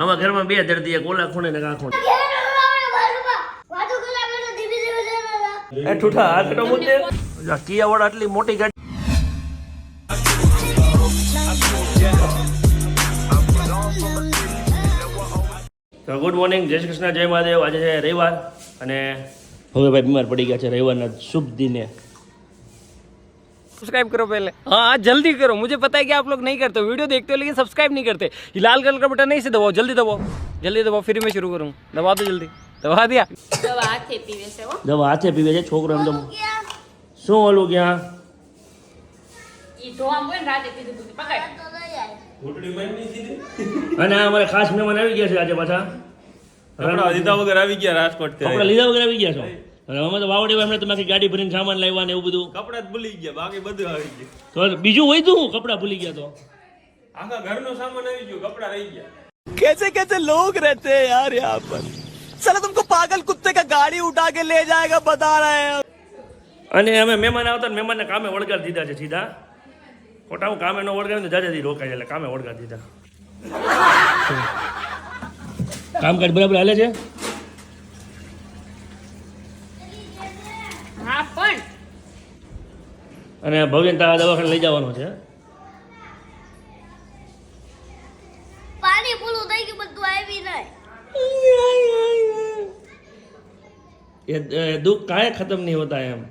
આમાં ઘરમાં બે દર્દી એક ઓલા ખૂણે ને આ ખૂણે. એ ઠૂઠા આ તો આ કિયા વાળા આટલી મોટી ગાડી તો ગુડ મોર્નિંગ જય શ્રી કૃષ્ણ જય મહાદેવ. આજે છે રવિવાર અને હવે ભાઈ બીમાર પડી ગયા છે રવિવારના શુભ દિને. सब्सक्राइब करो पहले हाँ हाँ जल्दी करो मुझे पता है कि आप लोग नहीं करते हो वीडियो देखते हो लेकिन सब्सक्राइब नहीं करते ये लाल कलर का बटन नहीं से दबाओ जल्दी दबाओ जल्दी दबाओ फिर मैं शुरू करूँ दबा दो जल्दी दबा दिया દવા હાથે પીવે છે હો દવા હાથે પીવે છે છોકરો એમ તો શું ઓલું ક્યાં ઈ ધોવા બોય ને રાતે પીધું બધું પકડ અને આ અમારે ખાસ મહેમાન આવી ગયા છે આજે પાછા કપડા લીધા વગર આવી ગયા રાજકોટ થી કપડા લીધા વગર આવી ગયા છો અને અમે તો વાવડી હમણાં તમે આખી ગાડી ભરીને સામાન લાવ્યા ને એવું બધું કપડા જ ભૂલી ગયા બાકી બધું આવી ગયું તો બીજું હોય તું કપડા ભૂલી ગયા તો આખા ઘરનો સામાન આવી ગયો કપડા રહી ગયા कैसे कैसे लोग रहते हैं यार यहाँ पर चलो तुमको पागल कुत्ते का गाड़ी उठा के ले जाएगा बता रहे हैं અને અમે મહેમાન આવતા ને મહેમાનને કામે વળગાડી દીધા છે સીધા ખોટા હું કામે ન વળગાડી તો જાજેથી રોકાય એટલે કામે વળગાડી દીધા કામકાજ બરાબર હાલે છે અને ભવ્યન તારા દવાખાને લઈ જવાનો છે. પાણી પૂરું થઈ ગયું બધું આવી નહીં એ દુઃખ કાંઈ ખતમ નહીં હોતા એમ.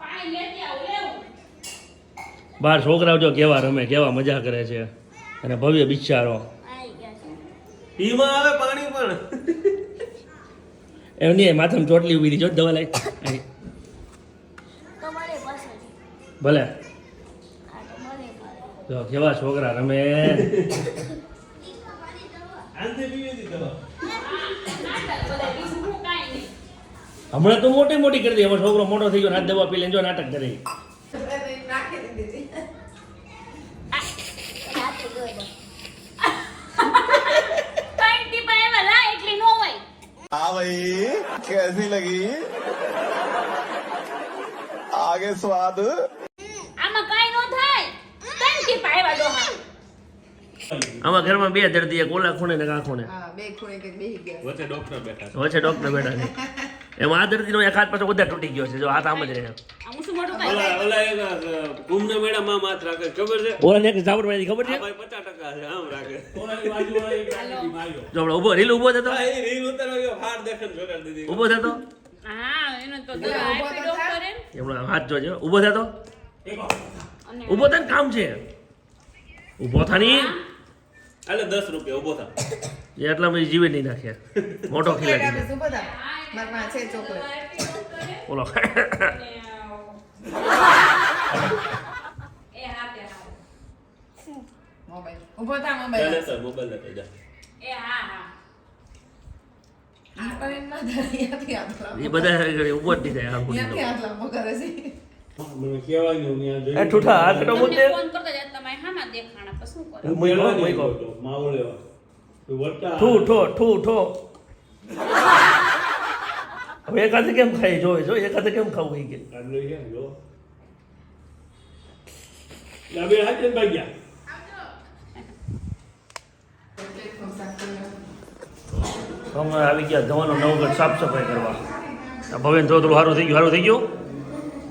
પાણી લેતી આવું લેવું. બાર છોકરાઓ જો કેવા રમે કેવા મજા કરે છે. અને ભવ્ય બિચારો. આવે પાણી પણ. એમ નહીં માથામાં ચોટલી ઊભી જો દવા લઈ. ભલે આ તમારી પાસે જો કેવા છોકરા રમે આનથી પીવી હતી દવા બધા બીજું હું કાંઈ નહીં હમણાં તો મોટી મોટી કરી દે હવે છોકરો મોટો થઈ ગયો નાથ દવા પી લઈને જો નાટક કરે રાતે જોઈ લો. કાંઈ ટીપા એવા લા એટલી નો હોય हाँ भाई कैसी लगी आगे स्वाद આમાં કાંઈ નો થાય ત્રણ હા. આમાં ઘરમાં બે દર્દી એક ઓલા ખૂણે ને આ ખૂણે. વચ્ચે ડોક્ટર બેઠા છે. વચ્ચે ડોક્ટર બેઠા છે. એમાં આ દર્દીનો એક હાથ પાછો બધા તૂટી ગયો છે. જો હાથ આમ જ રહે. ઊભો થતો? ઊભો થતો? હા એનો તો દવા આપી ડોક્ટરે હમણાં હાથ જોજો ઊભો થતો? ઊભો થાય કામ છે. ઊભો થાની એટલે દસ રૂપિયા ઊભો થા. એટલા બધી જીવે નહીં નાખ્યા મોટો ખીલાડી દે બોલો. એ હાથે હા. ચાલે સર મોબાઈલ એ હા હા. એ ઊભો તો. હું ઠૂઠા મુદ્દે ફોન કરતા જાય તમે હામાં શું કરો? મૂકો મૂકો માવો લેવા તો વળતા ઠૂ ઠો ઠૂ ઠો. હવે એકાદે કેમ ખાય? જોવે જો એકાદે કેમ ખાવું કે? આટલો છે જો. હાથે ભાગ્યા. અમે આવી ગયા ધવાનો નવગઢ સાફ સફાઈ કરવા. ભવેન થોડું થોડું સારું થઈ ગયું સારું થઈ ગયું?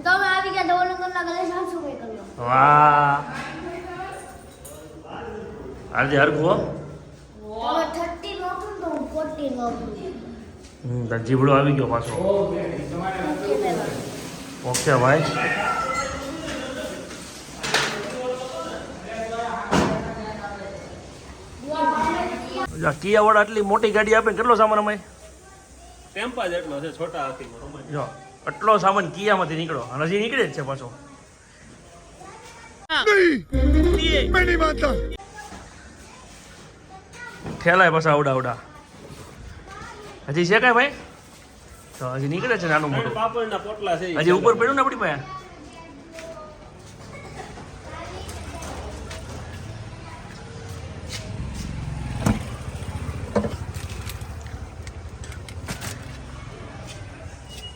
તમે આવી ગયા દવાનો કલાક સાફ સફાઈ કરી વાહ. આજે હરખું હો. જીબડો આવી ગયો પાછો. ઓકે ભાઈ. કિયા વાળા આટલી મોટી ગાડી આપે ને કેટલો સામાન અમાય ટેમ્પા જેટલો છે છોટા હાથીમાં જો આટલો સામાન કિયામાંથી નીકળો. અને હજી નીકળે જ છે પાછો. ઠેલાય પાછા આવડા આવડા. હજી છે કાંઈ ભાઈ? તો હજી નીકળે છે નાનું મોટું. પાપડના પોટલા છે હજી ઉપર પડ્યું ને આપણી પાસે?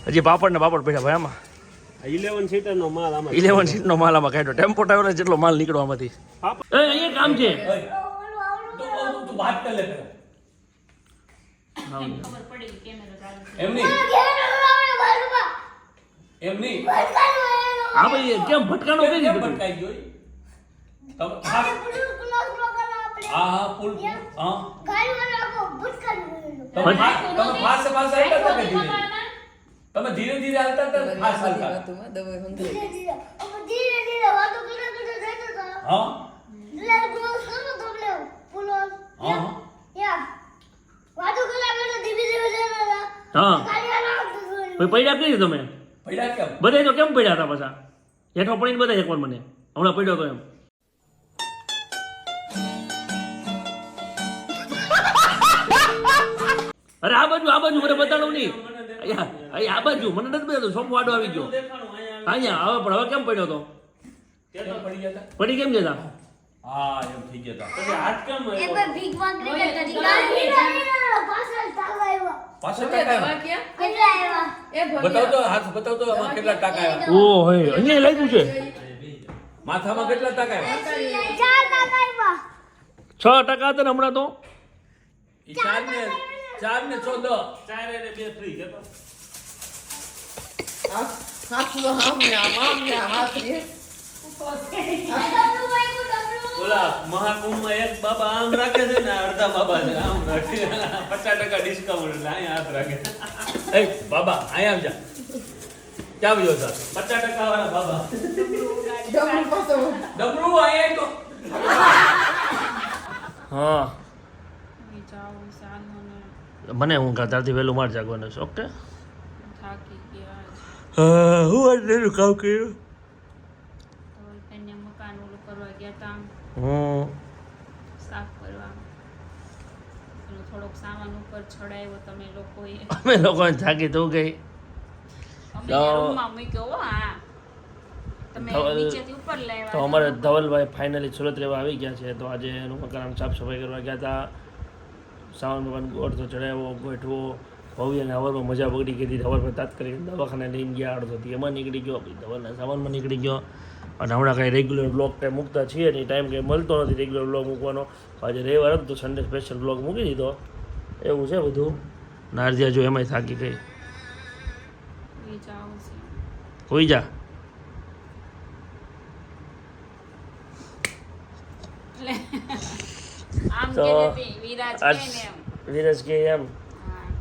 હજી પાપડ ને પાપડ પડ્યા ભાઈ આમાં. ઇલેવન સીટર નો માલ આમાં ઇલેવન સીટ નો માલ આમાં કાઢ્યો. ટેમ્પો ટાવર જેટલો માલ નીકળો આમાંથી. એ અહીંયા કામ છે. તું વાત કર લે પેલા. ખબર પડી કેમેરો ચાલુ છે. એમ નહીં. એમ નહીં. હા ભાઈ કેમ ભટકાનો કઈ રીતે ભટકાઈ ગયો તમે ખાસ હા. હા પુલ હા. તમે પણ- ફા- તમે ફાસ્ટ ફાસ્ટ હાલતા હતા? ધીરે ધીરે ધીરે હાલતા હતા કે ફાસ્ટ હાલતા. હા. હા. હા. ભાઈ પડ્યા કઈ તમે? પડ્યા કેમ? બધા તો કેમ પડ્યા હતા પાછા? હેઠો પડીને બધા એકવાર મને. હમણાં પડ્યો તો એમ. અરે આ બાજુ આ બાજુ મને બતાડો નહીં. આ બાજુ. મને નથી બતાડતું સોમ વાડો આવી ગયો. અહીંયા હવે પણ હવે કેમ પડ્યો તો? પડી કેમ જતા હા એમ થઈ ગયા પછી હાથ કેમ આવ્યો? પાછળ ટાકા આવ્યા? બતાવ તો હાથ બતાવ તો આમાં કેટલા ટાકા આવ્યા? ઓ હે અહીંયા લાગ્યું છે? માથામાં કેટલા ટાકા આવ્યા? છ ટકા હતા ને હમણાં તો? ઈ ચાર ને ચાર ને ચૌદ. ચાર અને બે ફ્રી કેતો. ઓલા મહાકુંભમાં એક બાબા આમ રાખે છે ને અડધા બાબા છે આમ રાખે. પચાસ ટકા ડિસ્કાઉન્ટ એટલે અહીંયા હાથ રાખે. એ બાબા અહીંયા જા. ક્યાં આવ્યો સર પચાસ ટકા વાળા બાબા. ડબરું અહીંયા તો. હા. મને હું કા તારથી વહેલું માર જાગવાનું છે ઓકે? હા હું આજે કામ કર્યું ધવલબેનને મકાન ઓલું કરવા ગયા તા હું સાફ કરવા. થોડોક સામાન ઉપર ચડાવ્યો તમે લોકોએ. અમે લોકોને થાકી તું ગઈ. તો અમારે ધવલભાઈ ફાઇનલી સુરત રહેવા આવી ગયા છે. તો આજે એનું મકાન સાફ સફાઈ કરવા ગયા હતા. સાવન ભગવાન ગોળ તો ચડાવ્યો ગોઠવો. ભવ્યને હવારમાં મજા બગડી ગઈ હતી. ધવલભાઈ તાત્કાલિક દવાખાને લઈને ગયા અડધોથી એમાં નીકળી ગયો. ધવલના સામાનમાં નીકળી ગયો. અને હમણાં કાંઈ રેગ્યુલર બ્લોગ કાંઈ મૂકતા છીએ નહીં. ટાઈમ કંઈ મળતો નથી રેગ્યુલર બ્લોગ મૂકવાનો. આજે રવિવાર હતો તો સન્ડે સ્પેશિયલ બ્લોગ મૂકી દીધો. એવું છે બધું? નારજિયા જો એમાંય થાકી ગઈ. હોઈ જા. તો વિરાજ કે એમ.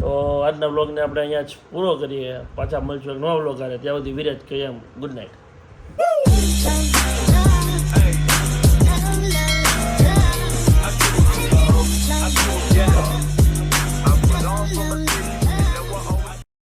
તો આજના બ્લોગને આપણે અહીંયા જ પૂરો કરીએ. પાછા મળશું નવા બ્લોગ આવે ત્યાં સુધી વિરાજ કહીએ એમ ગુડ નાઇટ Yeah.